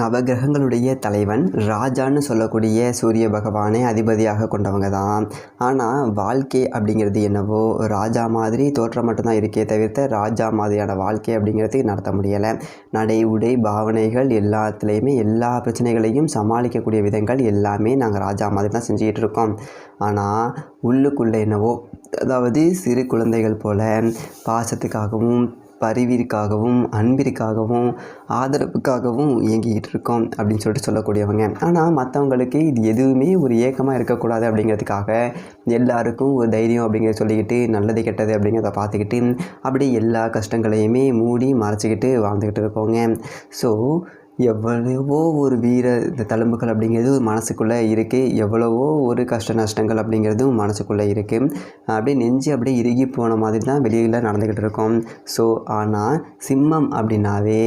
நவகிரகங்களுடைய தலைவன் ராஜான்னு சொல்லக்கூடிய சூரிய பகவானை அதிபதியாக கொண்டவங்க தான். ஆனால் வாழ்க்கை அப்படிங்கிறது என்னவோ ராஜா மாதிரி தோற்றம் மட்டும்தான் இருக்கே தவிர்த்த ராஜா மாதிரியான வாழ்க்கை அப்படிங்கிறது நடத்த முடியலை. நடை உடை பாவனைகள் எல்லாத்துலேயுமே எல்லா பிரச்சனைகளையும் சமாளிக்கக்கூடிய விதங்கள் எல்லாமே நாங்கள் ராஜா மாதிரி தான் செஞ்சுக்கிட்டு இருக்கோம். ஆனால் உள்ளுக்குள்ளே என்னவோ அதாவது சிறு குழந்தைகள் போல பாசத்துக்காகவும் பரிவிற்காகவும் அன்பிற்காகவும் ஆதரவுக்காகவும் இயங்கிக்கிட்டு இருக்கோம் அப்படின்னு சொல்லிட்டு சொல்லக்கூடியவங்க. ஆனால் மற்றவங்களுக்கு இது எதுவுமே ஒரு ஏக்கமாக இருக்கக்கூடாது அப்படிங்கிறதுக்காக எல்லாருக்கும் ஒரு தைரியம் அப்படிங்கிறத சொல்லிக்கிட்டு நல்லது கெட்டது அப்படிங்கிறத பார்த்துக்கிட்டு அப்படி எல்லா கஷ்டங்களையுமே மூடி மறைச்சிக்கிட்டு வாழ்ந்துக்கிட்டு இருக்கோங்க. ஸோ எவ்வளவோ ஒரு வீர இந்த தழும்புகள் அப்படிங்கிறது மனசுக்குள்ளே இருக்குது எவ்வளவோ ஒரு கஷ்ட நஷ்டங்கள் அப்படிங்கிறதும் மனசுக்குள்ளே இருக்குது அப்படியே நெஞ்சு அப்படியே இறுகி போன மாதிரி தான் வெளியில் நடந்துக்கிட்டு இருக்கோம். ஸோ ஆனால் சிம்மம் அப்படின்னாவே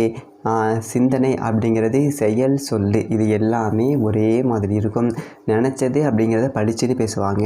சிந்தனை அப்படிங்கிறது செயல் சொல்லு. இது எல்லாமே ஒரே மாதிரி இருக்கும். நினச்சது அப்படிங்கிறத படிச்சுட்டு பேசுவாங்க.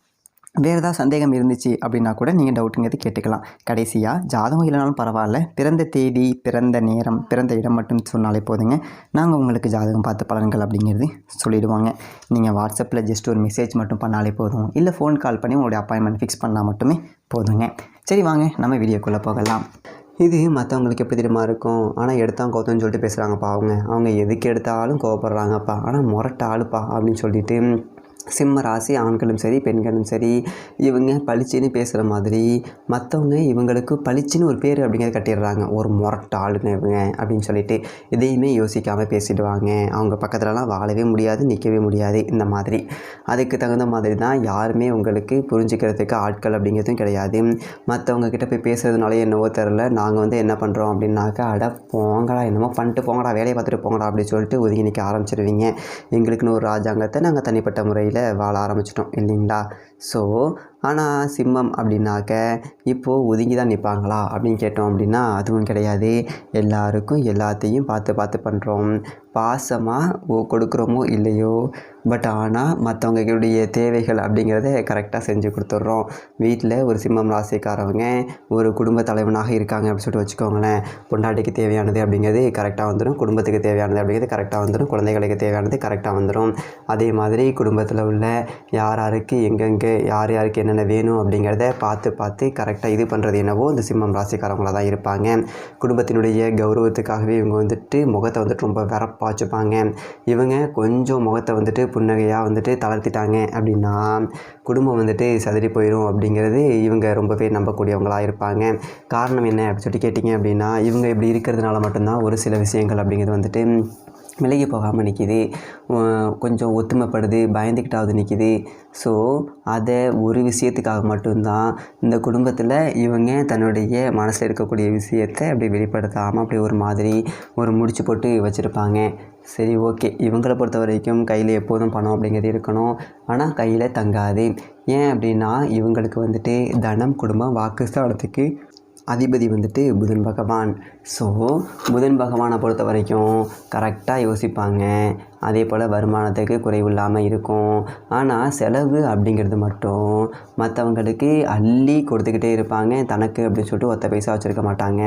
வேறு ஏதாவது சந்தேகம் இருந்துச்சு அப்படின்னா கூட நீங்கள் டவுட்டுங்கிறது கேட்டுக்கலாம். கடைசியாக ஜாதகம் இல்லைனாலும் பரவாயில்ல. பிறந்த தேதி பிறந்த நேரம் பிறந்த இடம் மட்டும் சொன்னாலே போதுங்க. நாங்கள் உங்களுக்கு ஜாதகம் பார்த்து பலன்கள் அப்படிங்கிறது சொல்லிடுவாங்க. நீங்கள் வாட்ஸ்அப்பில் ஜஸ்ட் ஒரு மெசேஜ் மட்டும் பண்ணாலே போதும். இல்லை ஃபோன் கால் பண்ணி உங்களுடைய அப்பாயின்மெண்ட் ஃபிக்ஸ் பண்ணால் மட்டுமே போதுங்க. சரி வாங்க நம்ம வீடியோக்குள்ளே போகலாம். இது மற்றவங்களுக்கு எப்படி தெரியுமா இருக்கும்? ஆனால் எடுத்தான் கோத்தம்னு சொல்லிட்டு பேசுகிறாங்கப்பா அவங்க. அவங்க எதுக்கு எடுத்தாலும் கோவப்படுறாங்கப்பா. ஆனால் முரட்ட ஆளுப்பா அப்படின்னு சொல்லிட்டு சிம்ம ராசி ஆண்களும் சரி பெண்களும் சரி இவங்க பளிச்சுன்னு பேசுகிற மாதிரி மற்றவங்க இவங்களுக்கு பளிச்சுன்னு ஒரு பேர் அப்படிங்கிறத கட்டிடுறாங்க. ஒரு முரட்ட ஆளுங்க இவங்க அப்படின்னு சொல்லிட்டு எதையுமே யோசிக்காமல் பேசிடுவாங்க. அவங்க பக்கத்துலலாம் வாழவே முடியாது நிற்கவே முடியாது இந்த மாதிரி. அதுக்கு தகுந்த மாதிரி தான் யாருமே உங்களுக்கு புரிஞ்சுக்கிறதுக்கு ஆட்கள் அப்படிங்கிறதும் கிடையாது. மற்றவங்க கிட்ட போய் பேசுறதுனால என்னவோ தெரில நாங்கள் வந்து என்ன பண்ணுறோம் அப்படின்னாக்கா அட போங்கடா என்னமோ பண்ணிட்டு போங்கடா வேலையை பார்த்துட்டு போங்கடா அப்படின்னு சொல்லிட்டு ஒதுங்கி நிற்க ஆரம்பிச்சிருவீங்க. எங்களுக்குன்னு ஒரு ராஜாங்கத்தை நாங்கள் தனிப்பட்ட முறையில் வாழ ஆரம்பிச்சிட்டோம் இல்லைங்களா? ஸோ ஆனால் சிம்மம் அப்படின்னாக்க இப்போது ஒதுங்கி தான் நிற்பாங்களா அப்படின்னு கேட்டோம் அப்படின்னா அதுவும் கிடையாது. எல்லாருக்கும் எல்லாத்தையும் பார்த்து பார்த்து பண்ணுறோம் பாசமாக கொடுக்குறோமோ இல்லையோ? பட் ஆனால் மற்றவங்களுடைய தேவைகள் அப்படிங்கிறத கரெக்டாக செஞ்சு கொடுத்துட்றோம். வீட்டில் ஒரு சிம்மம் ராசிக்காரவங்க ஒரு குடும்ப தலைவனாக இருக்காங்க அப்படின்னு சொல்லிட்டு வச்சுக்கோங்களேன். பொண்டாட்டிக்கு தேவையானது அப்படிங்கிறது கரெக்டாக வந்துடும் குடும்பத்துக்கு தேவையானது அப்படிங்கிறது கரெக்டாக வந்துடும் குழந்தைகளுக்கு தேவையானது கரெக்டாக வந்துடும் அதே மாதிரி குடும்பத்தில் உள்ள யார் யாருக்கு எங்கெங்கே யார் யாருக்கு என்னென்ன வேணும் அப்படிங்கிறத பார்த்து பார்த்து கரெக்டாக இது பண்ணுறது என்னவோ இந்த சிம்மம் ராசிக்காரவங்களாக தான் இருப்பாங்க. குடும்பத்தினுடைய கௌரவத்துக்காகவே இவங்க வந்துட்டு முகத்தை வந்துட்டு ரொம்ப வெறப்பாக பாய்ச்சிப்பாங்க இவங்க கொஞ்சம் முகத்தை வந்துட்டு புன்னகையாக வந்துட்டு தளர்த்திட்டாங்க அப்படின்னா குடும்பம் வந்துட்டு சதறி போயிடும் அப்படிங்கிறது இவங்க ரொம்பவே நம்பக்கூடியவங்களாக இருப்பாங்க. காரணம் என்ன அப்படின்னு சொல்லிட்டு கேட்டிங்க அப்படின்னா இவங்க இப்படி இருக்கிறதுனால மட்டும்தான் ஒரு சில விஷயங்கள் அப்படிங்கிறது வந்துட்டு விலகி போகாமல் நிற்கிது கொஞ்சம் ஒத்துமைப்படுது பயந்துக்கிட்டாவது நிற்கிது ஸோ அதை ஒரு விஷயத்துக்காக மட்டும்தான் இந்த குடும்பத்தில் இவங்க தன்னுடைய மனசில் இருக்கக்கூடிய விஷயத்தை அப்படி வெளிப்படுத்தாமல் அப்படி ஒரு மாதிரி ஒரு முடிச்சு போட்டு வச்சுருப்பாங்க. சரி ஓகே. இவங்களை பொறுத்த வரைக்கும் கையில் எப்போதும் பணம் அப்படிங்கிறது இருக்கணும். ஆனால் கையில் தங்காது. ஏன் அப்படின்னா இவங்களுக்கு வந்துட்டு தனம் குடும்பம் வாக்குஸ்தானத்துக்கு அதிபதி வந்துட்டு புதன் பகவான். ஸோ புதன் பகவானை பொறுத்த வரைக்கும் கரெக்டாக யோசிப்பாங்க. அதே போல் வருமானத்துக்கு குறைவு இல்லாமல் இருக்கும். ஆனால் செலவு அப்படிங்கிறது மட்டும் மற்றவங்களுக்கு அள்ளி கொடுத்துக்கிட்டே இருப்பாங்க. தனக்கு அப்படின்னு சொல்லிட்டு ஒத்த பைசா வச்சுருக்க மாட்டாங்க.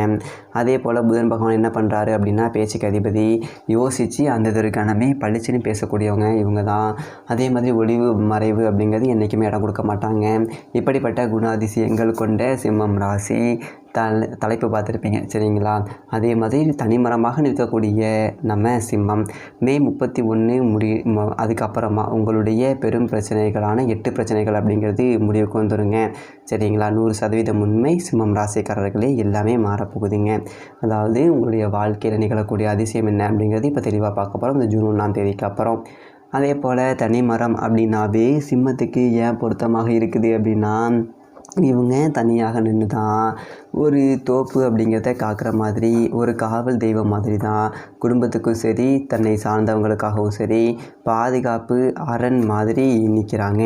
அதே போல் புதன் பகவான் என்ன பண்ணுறாரு அப்படின்னா பேச்சுக்கு அதிபதி யோசித்து அந்த இதற்கானமே பளிச்சுன்னு பேசக்கூடியவங்க இவங்க தான் அதே மாதிரி ஒளிவு மறைவு அப்படிங்கிறது என்றைக்குமே இடம் கொடுக்க மாட்டாங்க. இப்படிப்பட்ட குணாதிசயங்கள் கொண்ட சிம்மம் ராசி. தலை தலைப்பு பார்த்துருப்பீங்க. சரிங்களா? அதே மாதிரி தனிமரமாக நிற்கக்கூடிய நம்ம சிம்மம் மே முப்பத்தி ஒன்று முடி அதுக்கப்புறமா உங்களுடைய பெரும் பிரச்சனைகளான எட்டு பிரச்சனைகள் அப்படிங்கிறது முடிவுக்கு வந்துடுங்க சரிங்களா? நூறு சதவீதம் உண்மை சிம்மம் ராசிக்காரர்களே எல்லாமே மாறப்போகுதுங்க. அதாவது உங்களுடைய வாழ்க்கையில் நிகழக்கூடிய அதிசயம் என்ன அப்படிங்கிறது இப்போ தெளிவாக பார்க்க போகிறோம் இந்த ஜூன் ஒன்றாம் தேதிக்கு அப்புறம். அதே போல் தனிமரம் அப்படின்னாவே சிம்மத்துக்கு ஏன் பொருத்தமாக இருக்குது அப்படின்னா இவங்க தனியாக நின்று தான் ஒரு தோப்பு அப்படிங்கிறத காக்கிற மாதிரி ஒரு காவல் தெய்வம் மாதிரி தான் குடும்பத்துக்கும் சரி தன்னை சார்ந்தவங்களுக்காகவும் சரி பாதுகாப்பு அரண் மாதிரி நிற்கிறாங்க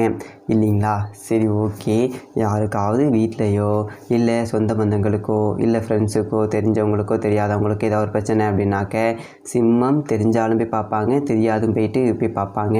இல்லைங்களா? சரி ஓகே. யாருக்காவது வீட்லேயோ இல்லை சொந்த பந்தங்களுக்கோ இல்லை ஃப்ரெண்ட்ஸுக்கோ தெரிஞ்சவங்களுக்கோ தெரியாதவங்களுக்கோ ஏதாவது ஒரு பிரச்சனை அப்படின்னாக்க சிம்மம் தெரிஞ்சாலும் போய் பார்ப்பாங்க தெரியாதும் போயிட்டு போய் பார்ப்பாங்க.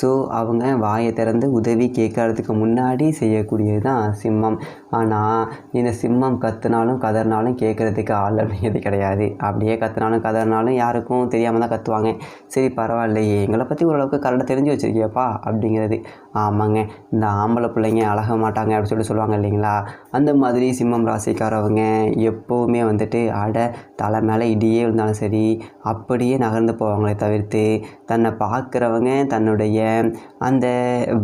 ஸோ அவங்க வாயை திறந்து உதவி கேட்கறதுக்கு முன்னாடி செய்யக்கூடியது தான் சிம்மம். ஆனால் இந்த சிம்மம் கத்துனாலும் கதறினாலும் கேட்குறதுக்கு ஆள் அப்படிங்கிறது கிடையாது. அப்படியே கத்துனாலும் கதறினாலும் யாருக்கும் தெரியாமல் தான் கத்துவாங்க. சரி பரவாயில்லையே. எங்களை பற்றி ஓரளவுக்கு கரெக்டாக தெரிஞ்சு வச்சுருக்கியப்பா அப்படிங்கிறது. ஆமாங்க. இந்த ஆம்பளை பிள்ளைங்க அழக மாட்டாங்க அப்படின்னு சொல்லிட்டு சொல்லுவாங்க இல்லைங்களா? அந்த மாதிரி சிம்மம் ராசிக்காரவங்க எப்போவுமே வந்துட்டு அட தலை மேலே இடியே இருந்தாலும் சரி அப்படியே நகர்ந்து போவாங்களே தவிர்த்து தன்னை பார்க்குறவங்க தன்னுடைய அந்த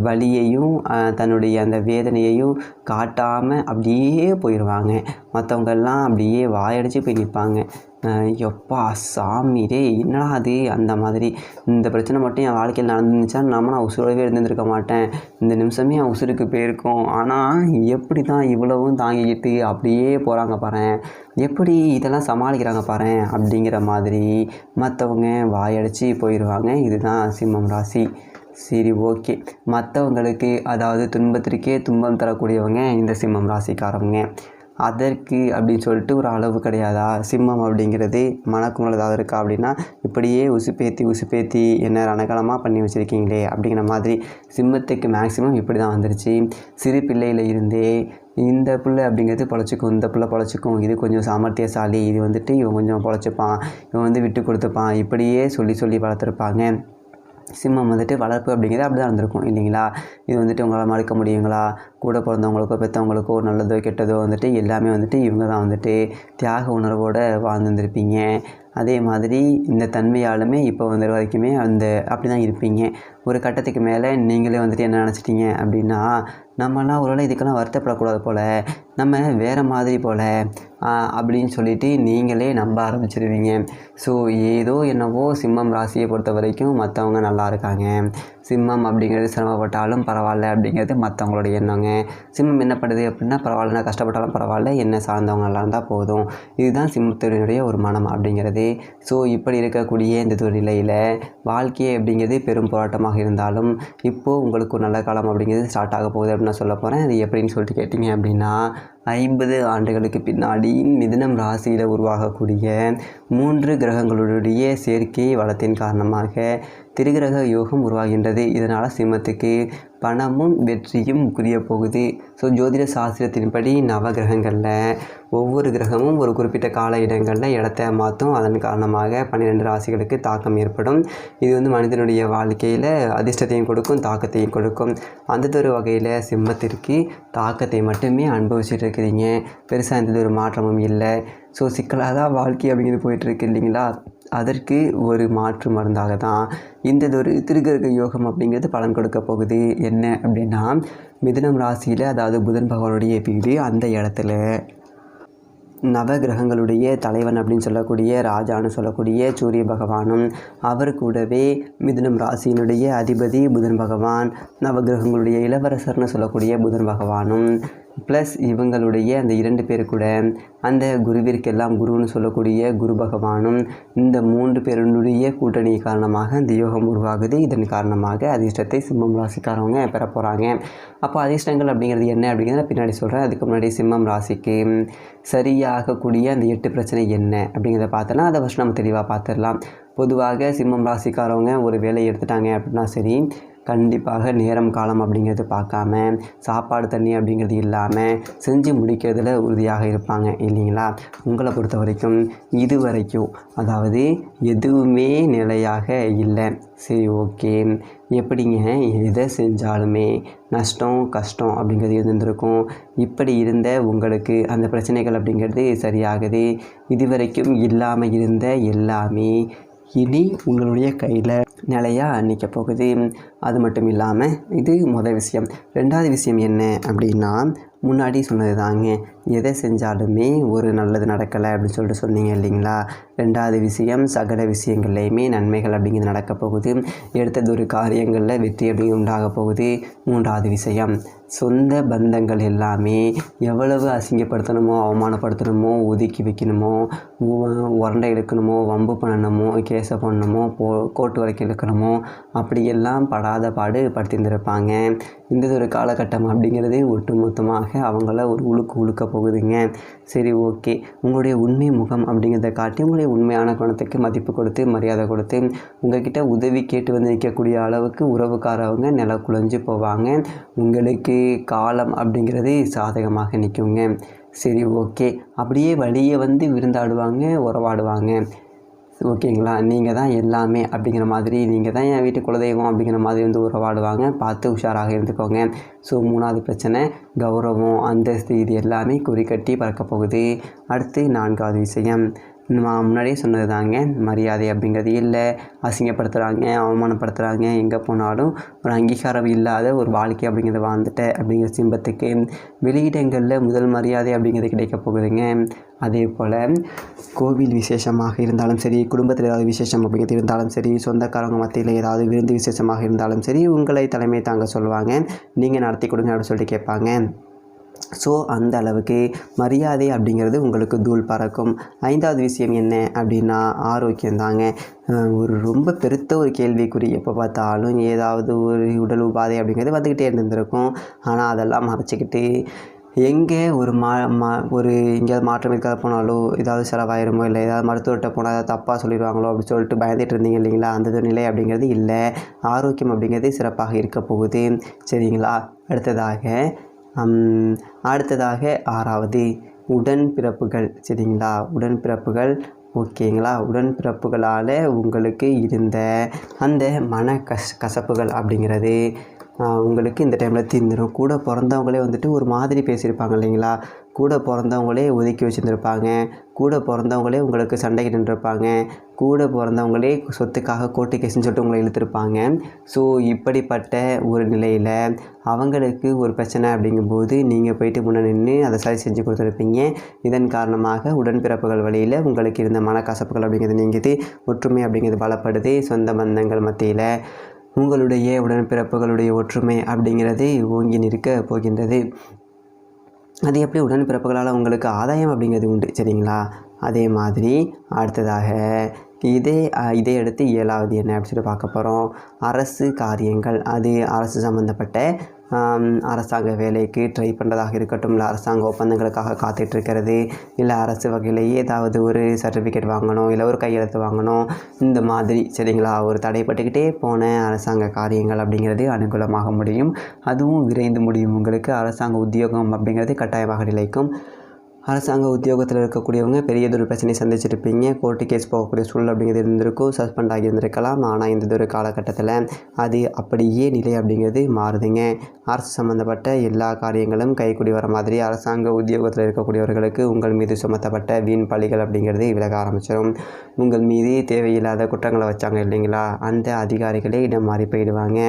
வழியையும் தன்னுடைய அந்த வேதனையையும் காட்டாமல் அப்படியே போயிடுவாங்க மற்றவங்கெல்லாம் அப்படியே வாயடிச்சு போய் நிற்பாங்க. எப்பா சாமி டே என்னடா அது? அந்த மாதிரி. இந்த பிரச்சனை மட்டும் என் வாழ்க்கையில் நடந்துருந்துச்சா? நம்ம நான் உசுரோடவே இருந்திருக்க மாட்டேன். இந்த நிமிஷமே என் உசுருக்கு போயிருக்கோம். ஆனால் எப்படி தான் இவ்வளவும் தாங்கிக்கிட்டு அப்படியே போகிறாங்க பாரு எப்படி இதெல்லாம் சமாளிக்கிறாங்க பாரு அப்படிங்கிற மாதிரி மற்றவங்க வாயடிச்சு போயிடுவாங்க இதுதான் சிம்மம் ராசி. சரி ஓகே. மற்றவங்களுக்கு அதாவது துன்பத்திற்கே துன்பம் தரக்கூடியவங்க இந்த சிம்மம் ராசிக்காரவங்க. அதற்கு அப்படின்னு சொல்லிட்டு ஒரு அளவு கிடையாதா? சிம்மம் அப்படிங்கிறது மனக்குமுறல் ஏதாவது இருக்கா அப்படின்னா இப்படியே உசுப்பேத்தி உசுப்பேத்தி என்ன ரணகலமாக பண்ணி வச்சுருக்கீங்களே அப்படிங்கிற மாதிரி சிம்மத்துக்கு மேக்ஸிமம் இப்படி தான் வந்துருச்சு. சிறு பிள்ளையில் இருந்தே இந்த பிள்ளை அப்படிங்கிறது பொழைச்சிக்கும் இந்த பிள்ளை பொழைச்சிக்கும் இது கொஞ்சம் சாமர்த்தியசாலி இது வந்துட்டு இவன் கொஞ்சம் பொழைச்சிப்பான் இவன் வந்து விட்டு கொடுத்துப்பான் இப்படியே சொல்லி சொல்லி வளர்த்துருப்பாங்க. சிம்மம் வந்துட்டு வளர்ப்பு அப்படிங்கிறது அப்படி தான் இருந்திருக்கும் இல்லைங்களா? இது வந்துட்டு உங்களால் மறுக்க முடியுங்களா? கூட பிறந்தவங்களுக்கோ பெற்றவங்களுக்கோ நல்லதோ கெட்டதோ வந்துட்டு எல்லாமே வந்துட்டு இவங்க தான் வந்துட்டு தியாக உணர்வோடு வாழ்ந்துருந்துருப்பீங்க அதே மாதிரி இந்த தன்மையாலுமே இப்போ வந்துடுற வரைக்குமே அந்த அப்படி தான் இருப்பீங்க. ஒரு கட்டத்துக்கு மேலே நீங்களே வந்துட்டு என்ன நினச்சிட்டீங்க அப்படின்னா நம்மலாம் ஒருவேளை இதுக்கெல்லாம் வருத்தப்படக்கூடாது போல் நம்ம வேறு மாதிரி போல் அப்படின்னு சொல்லிட்டு நீங்களே நம்ப ஆரம்பிச்சிருவீங்க. ஸோ ஏதோ என்னவோ சிம்மம் ராசியை பொறுத்த வரைக்கும் மற்றவங்க நல்லா இருக்காங்க. சிம்மம் அப்படிங்கிறது சிரமப்பட்டாலும் பரவாயில்ல அப்படிங்கிறது மற்றவங்களோட எண்ணங்க. சிம்மம் என்ன பண்ணுது அப்படின்னா பரவாயில்ல நான் கஷ்டப்பட்டாலும் பரவாயில்ல என்ன சார்ந்தவங்க நல்லா இருந்தால் போதும். இதுதான் சிம்மத்தினுடைய ஒரு மனம் அப்படிங்கிறது. ஸோ இப்படி இருக்கக்கூடிய இந்த தொழிலையில் நிலையில் அப்படிங்கிறது பெரும் போராட்டமாக இருந்தாலும் இப்போது உங்களுக்கு ஒரு நல்ல காலம் அப்படிங்கிறது ஸ்டார்ட் ஆக போகுது அப்படின்னு நான் சொல்ல போகிறேன் அது எப்படின்னு சொல்லிட்டு கேட்டிங்க அப்படின்னா ஐம்பது ஆண்டுகளுக்கு பின்னாடி மிதுனம் ராசியில் உருவாகக்கூடிய மூன்று கிரகங்களுடைய சேர்க்கை வளத்தின் காரணமாக திருகிரக யோகம் உருவாகின்றது. இதனால் சிம்மத்துக்கு பணமும் வெற்றியும் புரிய போகுது. ஸோ ஜோதிட சாஸ்திரத்தின்படி நவகிரகங்களில் ஒவ்வொரு கிரகமும் ஒரு குறிப்பிட்ட கால இடங்களில் இடத்த மாற்றும் அதன் காரணமாக பன்னிரெண்டு ராசிகளுக்கு தாக்கம் ஏற்படும். இது வந்து மனிதனுடைய வாழ்க்கையில் அதிர்ஷ்டத்தையும் கொடுக்கும் தாக்கத்தையும் கொடுக்கும். அந்ததொரு வகையில் சிம்மத்திற்கு தாக்கத்தை மட்டுமே அனுபவிச்சுட்டு இருக்கிறீங்க. பெருசாக எந்த ஒரு மாற்றமும் இல்லை. ஸோ சிக்கலாக தான் வாழ்க்கை அப்படிங்கிறது போயிட்டுருக்கு இல்லைங்களா? அதற்கு ஒரு மாற்று மருந்தாக தான் இந்த ஒரு யோகம் அப்படிங்கிறது பலன் கொடுக்க போகுது. என்ன அப்படின்னா மிதுனம் ராசியில் அதாவது புதன் பகவானுடைய வீடு அந்த இடத்துல. நவகிரகங்களுடைய தலைவன் அப்படின்னு சொல்லக்கூடிய ராஜான்னு சொல்லக்கூடிய சூரிய பகவானும் அவர் கூடவே மிதுனம் ராசியினுடைய அதிபதி புதன் பகவான் நவகிரகங்களுடைய இளவரசர்னு சொல்லக்கூடிய புதன் பகவானும் ப்ளஸ் இவங்களுடைய அந்த இரண்டு பேர் கூட அந்த குருவிற்கெல்லாம் குருன்னு சொல்லக்கூடிய குரு பகவானும் இந்த மூன்று பேருடைய கூட்டணி காரணமாக இந்த யோகம் உருவாகுது. இதன் காரணமாக அதிர்ஷ்டத்தை சிம்மம் ராசிக்காரவங்க பெற போகிறாங்க அப்போ அதிர்ஷ்டங்கள் அப்படிங்கிறது என்ன அப்படிங்கிறத பின்னாடி சொல்கிறேன் அதுக்கு முன்னாடி சிம்மம் ராசிக்கு சரியாகக்கூடிய அந்த எட்டு பிரச்சனை என்ன அப்படிங்கிறத பார்த்தோன்னா அதை ஃபஸ்ட் நம்ம தெளிவாக பார்த்துடலாம். பொதுவாக சிம்மம் ராசிக்காரவங்க ஒரு வேலையை எடுத்துட்டாங்க அப்படின்னா சரி கண்டிப்பாக நேரம் காலம் அப்படிங்கிறது பார்க்காம சாப்பாடு தண்ணி அப்படிங்கிறது இல்லாமல் செஞ்சு முடிக்கிறதுல உறுதியாக இருப்பாங்க இல்லைங்களா? உங்களை பொறுத்த வரைக்கும் இது வரைக்கும் அதாவது எதுவுமே நிலையாக இல்லை. சரி ஓகே. எப்படிங்க எதை செஞ்சாலுமே நஷ்டம் கஷ்டம் அப்படிங்கிறது இருந்திருக்கும். இப்படி இருந்த உங்களுக்கு அந்த பிரச்சனைகள் அப்படிங்கிறது சரியாகுது. இதுவரைக்கும் இல்லாமல் இருந்த எல்லாமே இனி உங்களுடைய கையில் நிலையாக நிற்க போகுது. அது மட்டும் இல்லாமல் இது முதல் விஷயம். ரெண்டாவது விஷயம் என்ன அப்படின்னா முன்னாடி சொன்னது தாங்க எதை செஞ்சாலுமே ஒரு நல்லது நடக்கலை அப்படின்னு சொல்லிட்டு சொன்னீங்க இல்லைங்களா? ரெண்டாவது விஷயம் சகல விஷயங்கள்லையுமே நன்மைகள் அப்படிங்கிறது நடக்க போகுது. எடுத்தது ஒரு காரியங்களில் வெற்றி அப்படிங்கிறது உண்டாக போகுது. மூன்றாவது விஷயம் சொந்த பந்தங்கள் எல்லாமே எவ்வளவு அசிங்கப்படுத்தணுமோ அவமானப்படுத்தணுமோ ஒதுக்கி வைக்கணுமோ உரண்டை இழுக்கணுமோ வம்பு பண்ணணுமோ கேஸை பண்ணணுமோ போ கோர்ட்டு வரைக்கும் இழுக்கணுமோ அப்படியெல்லாம் படாத பாடு படுத்திருந்திருப்பாங்க. இந்த ஒரு காலகட்டம் அப்படிங்கிறது ஒட்டுமொத்தமாக அவங்கள ஒரு உழுக்கு உழுக்க போகுதுங்க. சரி ஓகே. உங்களுடைய உண்மை முகம் அப்படிங்கிறத காட்டி உங்களுடைய உண்மையான குணத்துக்கு மதிப்பு கொடுத்து மரியாதை கொடுத்து உங்ககிட்ட உதவி கேட்டு வந்து நிற்கக்கூடிய அளவுக்கு உறவுக்காரவங்க நில குலைஞ்சு போவாங்க. உங்களுக்கு காலம் அப்படிங்கிறது சாதகமாக நிற்குங்க சரி ஓகே. அப்படியே வழியே வந்து விருந்தாடுவாங்க உறவாடுவாங்க. ஓகேங்களா? நீங்கள் தான் எல்லாமே அப்படிங்கிற மாதிரி நீங்கள் தான் என் வீட்டு குலதெய்வம் அப்படிங்கிற மாதிரி வந்து உறவாடுவாங்க. பார்த்து உஷாராக இருந்துக்கோங்க. ஸோ மூணாவது பிரச்சனை கௌரவம் அந்தஸ்து இது எல்லாமே குறிக்கட்டி பறக்க போகுது. அடுத்து நான்காவது விஷயம். முன்னாடியே சொன்னது தாங்க மரியாதை அப்படிங்கிறது இல்லை அசிங்கப்படுத்துகிறாங்க அவமானப்படுத்துகிறாங்க எங்கே போனாலும் ஒரு அங்கீகாரம் இல்லாத ஒரு வாழ்க்கை அப்படிங்கிறத வாழ்ந்துட்டேன் அப்படிங்கிற சிம்பத்துக்கு வெளியிடங்களில் முதல் மரியாதை அப்படிங்கிறது கிடைக்க போகுதுங்க. அதே போல் கோவில் விசேஷமாக இருந்தாலும் சரி குடும்பத்தில் ஏதாவது விசேஷம் அப்படிங்கிறது இருந்தாலும் சரி சொந்தக்காரங்க மத்தியில் ஏதாவது விருந்து விசேஷமாக இருந்தாலும் சரி உங்களை தலைமை தாங்க சொல்லுவாங்க. நீங்கள் நடத்தி கொடுங்க அப்படின்னு சொல்லிட்டு கேட்பாங்க. ஸோ அந்த அளவுக்கு மரியாதை அப்படிங்கிறது உங்களுக்கு தூள் பறக்கும். ஐந்தாவது விஷயம் என்ன அப்படின்னா ஆரோக்கியம் தாங்க. ஒரு ரொம்ப பெருத்த ஒரு கேள்விக்குறி. எப்போ பார்த்தாலும் ஏதாவது ஒரு உடல் உபாதை அப்படிங்கிறது வந்துக்கிட்டே இருந்திருக்கும் ஆனால் அதெல்லாம் மறைச்சிக்கிட்டு எங்கே ஒரு மா மா ஒரு எங்கேயாவது மாற்றம் இருக்காத போனாலோ ஏதாவது செலவாயிருமோ இல்லை ஏதாவது மருத்துவர்கிட்ட போனால் ஏதாவது தப்பாக சொல்லிடுவாங்களோ அப்படின்னு சொல்லிட்டு பயந்துட்டு இருந்தீங்க இல்லைங்களா? அந்த நிலை அப்படிங்கிறது இல்லை. ஆரோக்கியம் அப்படிங்கிறது சிறப்பாக இருக்க போகுது. சரிங்களா? அடுத்ததாக அடுத்ததாக ஆறாவது உடன்பிறப்புகள் சரிங்களா? உடன்பிறப்புகள் ஓகேங்களா? உடன்பிறப்புகளால் உங்களுக்கு இருந்த அந்த மன கஷ் கசப்புகள் அப்படிங்கிறது உங்களுக்கு இந்த டைமில் தீர்ந்துடும் கூட பிறந்தவங்களே வந்துட்டு ஒரு மாதிரி பேசியிருப்பாங்க இல்லைங்களா? கூட பிறந்தவங்களே ஒதுக்கி வச்சுருந்துருப்பாங்க. கூட பிறந்தவங்களே உங்களுக்கு சண்டைக்கு நின்றுருப்பாங்க கூட பிறந்தவங்களே சொத்துக்காக கோர்ட்டு கேஸ்ன்னு சொல்லிட்டு உங்களை இழுத்துருப்பாங்க. ஸோ இப்படிப்பட்ட ஒரு நிலையில் அவங்களுக்கு ஒரு பிரச்சனை அப்படிங்கும்போது நீங்கள் போயிட்டு முன்னே நின்று அதை சரி செஞ்சு கொடுத்துருப்பீங்க. இதன் காரணமாக உடன்பிறப்புகள் வழியில் உங்களுக்கு இருந்த மனக்கசப்புகள் அப்படிங்கிறது நீங்குது ஒற்றுமை அப்படிங்கிறது பலப்படுது சொந்த பந்தங்கள் மத்தியில். உங்களுடைய உடன்பிறப்புகளுடைய ஒற்றுமை அப்படிங்கிறது ஓங்கி நிற்க போகின்றது. அது எப்படி உடன்பிறப்புகளால் உங்களுக்கு ஆதாயம் அப்படிங்கிறது உண்டு சரிங்களா? அதே மாதிரி அடுத்ததாக இதே அஹ், இதை அடுத்து ஏழாவது என்ன அப்படின்னு சொல்லி பார்க்க போகிறோம் அரசு காரியங்கள் அது அரசு சம்மந்தப்பட்ட அரசாங்க வேலைக்கு ட்ரை பண்ணுறதாக இருக்கட்டும் இல்லை அரசாங்க ஒப்பந்தங்களுக்காக காத்துட்ருக்கிறது இல்லை அரசு வகையில் ஏதாவது ஒரு சர்டிஃபிகேட் வாங்கணும் இல்லை ஒரு கையெழுத்து வாங்கணும் இந்த மாதிரி சரிங்களா ஒரு தடைப்பட்டுக்கிட்டே போன அரசாங்க காரியங்கள் அப்படிங்கிறது அனுகூலமாக முடியும். அதுவும் விரைந்து முடியும் உங்களுக்கு. அரசாங்க உத்தியோகம் அப்படிங்கிறது கட்டாயமாக நிலைக்கும். அரசாங்க உத்தியோகத்தில் இருக்கக்கூடியவங்க பெரியதொரு பிரச்சனையை சந்திச்சிருப்பீங்க. கோர்ட்டு கேஸ் போகக்கூடிய சூழல் அப்படிங்கிறது இருந்திருக்கும். சஸ்பெண்ட் ஆகி இருந்திருக்கலாம். ஆனால் இந்த ஒரு காலகட்டத்தில் அது அப்படியே நிலை அப்படிங்கிறது மாறுதுங்க. அரசு சம்மந்தப்பட்ட எல்லா காரியங்களும் கைக்கூடி வர மாதிரி அரசாங்க உத்தியோகத்தில் இருக்கக்கூடியவர்களுக்கு உங்கள் மீது சுமத்தப்பட்ட வீண் பழிகள் அப்படிங்கிறது விலக ஆரம்பிச்சிடும் உங்கள் மீது தேவையில்லாத குற்றங்களை வச்சாங்க இல்லைங்களா? அந்த அதிகாரிகளே இடம் மாறி போயிடுவாங்க.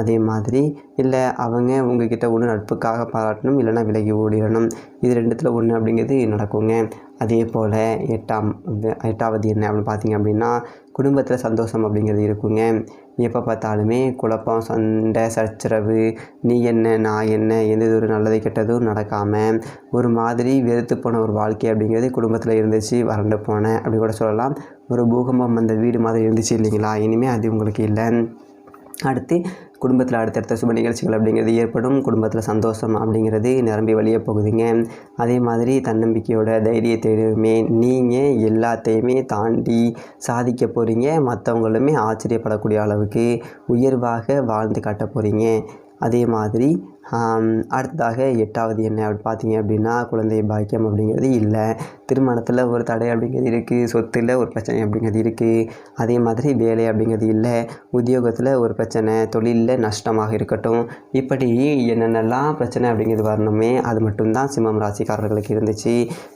அதே மாதிரி இல்லை அவங்க உங்ககிட்ட ஒன்று நட்புக்காக பாராட்டணும் இல்லைன்னா விலகி ஓடிடணும். இது ரெண்டுத்தில் ஒன்று அப்படிங்கிறது நடக்குங்க. அதே போல் எட்டாம் எட்டாவது என்ன அப்படின்னு பார்த்தீங்க அப்படின்னா குடும்பத்தில் சந்தோஷம் அப்படிங்கிறது இருக்குங்க. எப்போ பார்த்தாலுமே குழப்பம் சண்டை சச்சரவு நீ என்ன நான் என்ன எந்த ஒரு நல்லது கெட்டதும் நடக்காமல் ஒரு மாதிரி வெறுத்து போன ஒரு வாழ்க்கை அப்படிங்கிறது குடும்பத்தில் இருந்துச்சு வறண்டு போனேன் அப்படி கூட சொல்லலாம். ஒரு பூகம்பம் அந்த வீடு மாதிரி இருந்துச்சு இல்லைங்களா? இனிமேல் அது உங்களுக்கு இல்லை. அடுத்து குடும்பத்தில் அடுத்தடுத்த சுப நிகழ்ச்சிகள் அப்படிங்கிறது ஏற்படும். குடும்பத்தில் சந்தோஷம் அப்படிங்கிறது நிரம்பி வழியே போகுதுங்க. அதே மாதிரி தன்னம்பிக்கையோட தைரியத்தையுமே நீங்கள் எல்லாத்தையுமே தாண்டி சாதிக்க போகிறீங்க மற்றவங்களுமே ஆச்சரியப்படக்கூடிய அளவுக்கு உயர்வாக வாழ்ந்து காட்ட போகிறீங்க அதே மாதிரி அடுத்ததாக எட்டாவது என்ன அப்படி பார்த்தீங்க அப்படின்னா குழந்தை பாக்கியம் அப்படிங்கிறது இல்லை. திருமணத்தில் ஒரு தடை அப்படிங்கிறது இருக்குது சொத்தில் ஒரு பிரச்சனை அப்படிங்கிறது இருக்குது அதே மாதிரி வேலை அப்படிங்கிறது இல்லை. உத்தியோகத்தில் ஒரு பிரச்சனை தொழிலில் நஷ்டமாக இருக்கட்டும். இப்படி என்னென்னலாம் பிரச்சனை அப்படிங்கிறது வரணுமே அது மட்டும்தான் சிம்மம் ராசிக்காரர்களுக்கு இருந்துச்சு.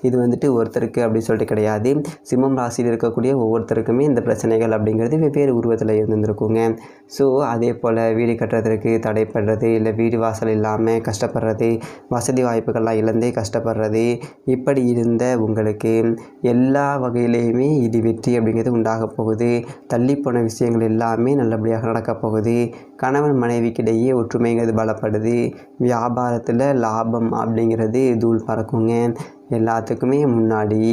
இது வந்துட்டு ஒருத்தருக்கு அப்படின்னு சொல்லிட்டு கிடையாது. சிம்மம் ராசியில் இருக்கக்கூடிய ஒவ்வொருத்தருக்குமே இந்த பிரச்சனைகள் அப்படிங்கிறது வெவ்வேறு உருவத்தில் இருந்திருக்குங்க. ஸோ அதே போல் வீடு கட்டுறதுக்கு தடைப்படுறது இல்லை வீடு வாசல் இல்லாமல் கஷ்டப்படுறது வசதி வாய்ப்புகள்லாம் இழந்தே கஷ்டப்படுறது இப்படி இருந்த உங்களுக்கு எல்லா வகையிலையுமே இது வெற்றி அப்படிங்கிறது உண்டாக போகுது. தள்ளிப்போன விஷயங்கள் எல்லாமே நல்லபடியாக நடக்கப் போகுது. கணவன் மனைவிக்கிடையே ஒற்றுமைங்கிறது பலப்படுது. வியாபாரத்தில் லாபம் அப்படிங்கிறது தூள் பறக்குங்க. எல்லாத்துக்குமே முன்னாடி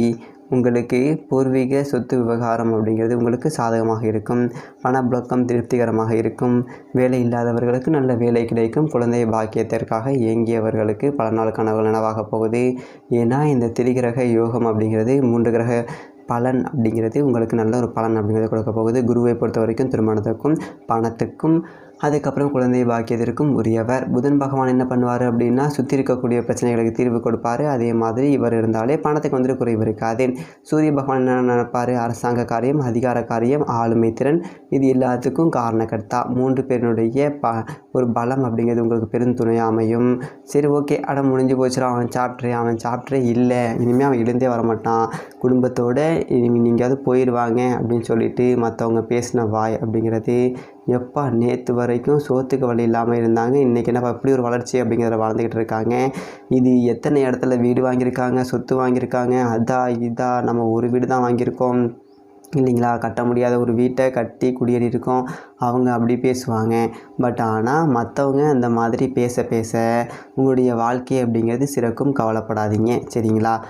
உங்களுக்கு பூர்வீக சொத்து விவகாரம் அப்படிங்கிறது உங்களுக்கு சாதகமாக இருக்கும். பணப்புழக்கம் திருப்திகரமாக இருக்கும். வேலை இல்லாதவர்களுக்கு நல்ல வேலை கிடைக்கும். குழந்தை பாக்கியத்திற்காக இயங்கியவர்களுக்கு பல நாள் கனவு நனவாக போகுது. ஏன்னா இந்த திரிகிரக யோகம் அப்படிங்கிறது மூன்று கிரக பலன் அப்படிங்கிறது உங்களுக்கு நல்ல ஒரு பலன் அப்படிங்கிறது கொடுக்க போகுது. குருவை பொறுத்த வரைக்கும் திருமணத்துக்கும் பணத்துக்கும் அதுக்கப்புறம் குழந்தை பாக்கியத்திற்கும் உரியவர். புதன் பகவான் என்ன பண்ணுவார் அப்படின்னா சுற்றி இருக்கக்கூடிய பிரச்சனைகளுக்கு தீர்வு கொடுப்பார். அதே மாதிரி இவர் இருந்தாலே பணத்துக்கு வந்துட்டு குறைவு இருக்காது. சூரிய பகவான் என்ன நினைப்பார்? அரசாங்க காரியம் அதிகார காரியம் ஆளுமை திறன் இது எல்லாத்துக்கும் காரணக்கர்த்தா மூன்று பேருடைய ப ஒரு பலம் அப்படிங்கிறது உங்களுக்கு பெருந்துணையாக அமையும். சரி ஓகே. அடம் முடிஞ்சு போச்சுடா. அவன் சாப்பிட்றேன் அவன் சாப்பிட்றே. இல்லை. இனிமேல் அவன் எழுந்தே வரமாட்டான். குடும்பத்தோடு இனிமேல் நீங்களாவது போயிடுவாங்க அப்படின்னு சொல்லிட்டு மற்றவங்க பேசின வாய் அப்படிங்கிறது எப்பா நேற்று வரைக்கும் சோத்துக்கு வழி இல்லாமல் இருந்தாங்க. இன்றைக்கி என்னப்பா இப்படி ஒரு வளர்ச்சி அப்படிங்கிறத வாழ்ந்துக்கிட்டு இருக்காங்க. இது எத்தனை இடத்துல வீடு வாங்கியிருக்காங்க சொத்து வாங்கியிருக்காங்க? அதா இதா நம்ம ஒரு வீடு தான் வாங்கியிருக்கோம். இல்லைங்களா? கட்ட முடியாத ஒரு வீட்டை கட்டி குடியேறி இருக்கோம் அவங்க அப்படி பேசுவாங்க. பட் ஆனால் மற்றவங்க அந்த மாதிரி பேச பேச உங்களுடைய வாழ்க்கை அப்படிங்கிறது சிறக்கும். கவலைப்படாதீங்க. சரிங்களா?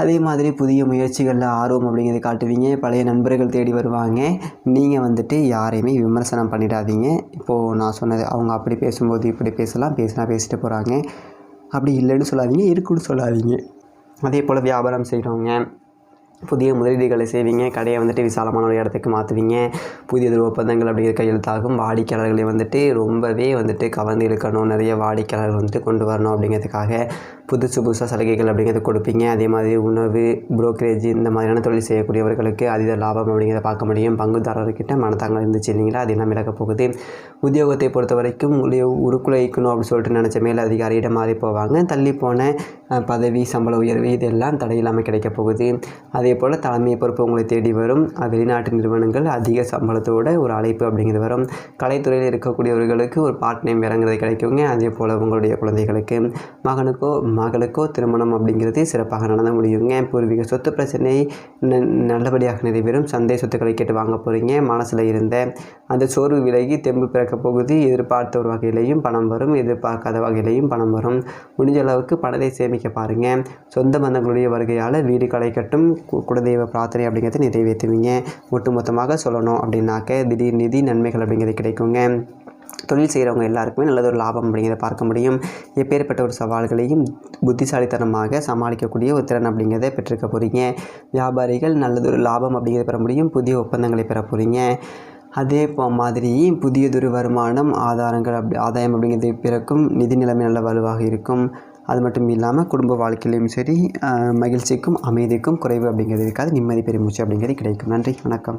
அதே மாதிரி புதிய முயற்சிகளில் ஆர்வம் அப்படிங்கிறத காட்டுவீங்க. பழைய நண்பர்கள் தேடி வருவாங்க. நீங்கள் வந்துட்டு யாரையுமே விமர்சனம் பண்ணிடாதீங்க. இப்போது நான் சொன்னது அவங்க அப்படி பேசும்போது இப்படி பேசலாம் பேசினா பேசிட்டு போகிறாங்க அப்படி இல்லைன்னு சொல்லாதீங்க இருக்குன்னு சொல்லாதீங்க. அதே போல் வியாபாரம் செய்கிறவங்க புதிய முதலீடுகளை செய்வீங்க கடையை வந்துட்டு விசாலமான ஒரு இடத்துக்கு மாற்றுவீங்க புதிய ஒப்பந்தங்கள் அப்படிங்கிற கையெழுத்தாகும். வாடிக்கையாளர்களை வந்துட்டு ரொம்பவே வந்துட்டு கவர்ந்து இழுக்கணும். நிறைய வாடிக்கையாளர்கள் வந்துட்டு கொண்டு வரணும் அப்படிங்கிறதுக்காக புதுசு புதுசாக சலுகைகள் அப்படிங்கிறத கொடுப்பீங்க. அதே மாதிரி உணவு புரோக்கரேஜ் இந்த மாதிரியான தொழில் செய்யக்கூடியவர்களுக்கு அதிக லாபம் அப்படிங்கிறத பார்க்க முடியும். பங்குதாரர்கிட்ட மனத்தாங்க இருந்துச்சு இல்லைங்களா? அது என்ன விலக போகுது. உத்தியோகத்தை பொறுத்த வரைக்கும் உருக்குலைக்கணும் அப்படின்னு சொல்லிட்டு நினச்ச மேல் அதிகாரியிடம் மாறி போவாங்க. தள்ளி போன பதவி சம்பள உயர்வு இதெல்லாம் தடையில்லாமல் கிடைக்க போகுது. அதே போல் தலைமை பொறுப்பு உங்களை தேடி வரும். வெளிநாட்டு நிறுவனங்கள் அதிக சம்பளத்தோட ஒரு அழைப்பு அப்படிங்கிறது வரும். கலைத்துறையில் இருக்கக்கூடியவர்களுக்கு ஒரு பார்ட் நேம் இறங்குறது கிடைக்குங்க. அதே போல் உங்களுடைய குழந்தைகளுக்கு மகனுக்கோ மகளுக்கோ திருமணம் அப்படிங்கிறது சிறப்பாக நடந்து முடியுங்க. பூர்வீக சொத்து பிரச்சனை நல்லபடியாக நிறைவேறும். சந்தை சொத்துக்களை கேட்டு வாங்க போகிறீங்க மனசில் இருந்த அந்த சோர்வு விலகி தெம்பு பிறக்க போகுது. எதிர்பார்த்த ஒரு வகையிலையும் பணம் வரும். எதிர்பார்க்காத வகையிலையும் பணம் வரும். முடிஞ்ச அளவுக்கு பணத்தை சேமிக்க பாருங்கள் சொந்த பந்தங்களுடைய வருகையால் வீடு கடை கட்டும். குலதெய்வ பிரார்த்தனை அப்படிங்கிறத நிறைவேற்றுவீங்க. ஒட்டுமொத்தமாக சொல்லணும் அப்படின்னாக்க திடீர் நிதி நன்மைகள் அப்படிங்கிறது கிடைக்குங்க. தொழில் செய்கிறவங்க எல்லாருக்குமே நல்லதொரு லாபம் அப்படிங்கிறத பார்க்க முடியும். எப்பேற்பட்ட ஒரு சவால்களையும் புத்திசாலித்தனமாக சமாளிக்கக்கூடிய ஒரு திறன் அப்படிங்கிறத பெற்றிருக்க போகிறீங்க வியாபாரிகள் நல்லதொரு லாபம் அப்படிங்கிறத பெற முடியும். புதிய ஒப்பந்தங்களை பெற போகிறீங்க அதே மாதிரி புதியதொரு வருமானம் ஆதாரங்கள் அப்படி ஆதாயம் அப்படிங்கிறது பிறக்கும். நிதி நிலைமை நல்ல வலுவாக இருக்கும். அது மட்டும் இல்லாமல் குடும்ப வாழ்க்கையிலையும் சரி மகிழ்ச்சிக்கும் அமைதிக்கும் குறைவு அப்படிங்கிறது இருக்காது நிம்மதி பெருமூச்சு அப்படிங்கிறது கிடைக்கும். நன்றி வணக்கம்.